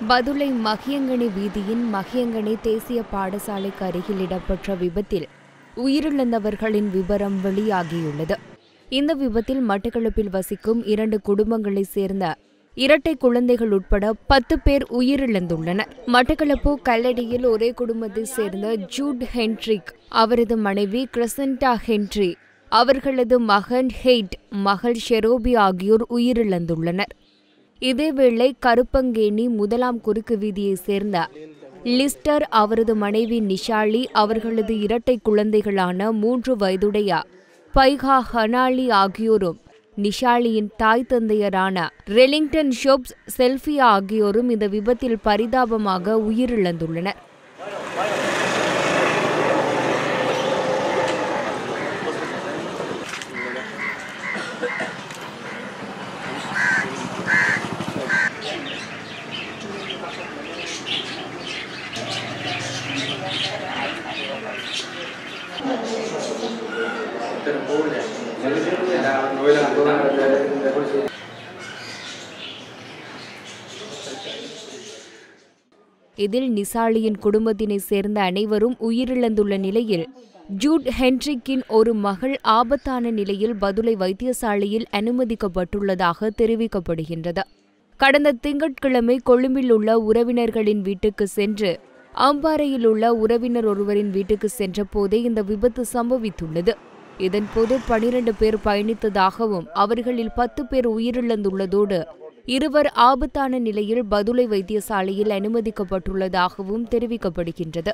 பதுளை மகியங்கனி வீதியின் மகியங்கனி தேசிய பாடசாலைக்கு அருகில் இடம்பெற்ற விபத்தில் உயிரிழந்தவர்களின் விவரம் வெளியாகியுள்ளது. இந்த விபத்தில் மட்டக்களப்பில் வசிக்கும் இரண்டு குடும்பங்களைச் சேர்ந்த இரட்டை குழந்தைகள் உட்பட பத்து பேர் உயிரிழந்துள்ளனர். மட்டக்களப்பு கல்லடியில் ஒரே குடும்பத்தைச் சேர்ந்த ஜூட் ஹென்ட்ரிக் அவரது மனைவி கிரசண்டா ஹென்ட்ரி அவர்களது மகன் ஹெய்ட் மகள் ஷெரோபி ஆகியோர் உயிரிழந்துள்ளனர். இதேவேளை கருப்பங்கேணி முதலாம் குறுக்கு வீதியைச் சேர்ந்த லிஸ்டர் அவரது மனைவி நிஷாலி அவர்களது இரட்டை குழந்தைகளான மூன்று வயதுடைய பைகா ஹனாலி ஆகியோரும் நிஷாலியின் தாய் தந்தையரான ரெலிங்டன் ஷோப்ஸ் செல்ஃபியா ஆகியோரும் இந்த விபத்தில் பரிதாபமாக உயிரிழந்துள்ளனர். இதில் நிசாலியின் குடும்பத்தினை சேர்ந்த அனைவரும் உயிரிழந்துள்ள நிலையில் ஜூட் ஹென்ட்ரிக்கின் ஒரு மகள் ஆபத்தான நிலையில் பதுளை வைத்தியசாலையில் அனுமதிக்கப்பட்டுள்ளதாக தெரிவிக்கப்படுகின்றது. கடந்த திங்கட்கிழமை கொழும்பில் உள்ள உறவினர்களின் வீட்டுக்கு சென்று அம்பாறையில் உள்ள உறவினர் ஒருவரின் வீட்டுக்கு சென்றபோதே இந்த விபத்து சம்பவித்துள்ளது. இதன் போது பனிரண்டு பேர் பயணித்ததாகவும் அவர்களில் பத்து பேர் உயிரிழந்துள்ளதோடு இருவர் ஆபத்தான நிலையில் பதுளை வைத்தியசாலையில் அனுமதிக்கப்பட்டுள்ளதாகவும் தெரிவிக்கப்படுகின்றது.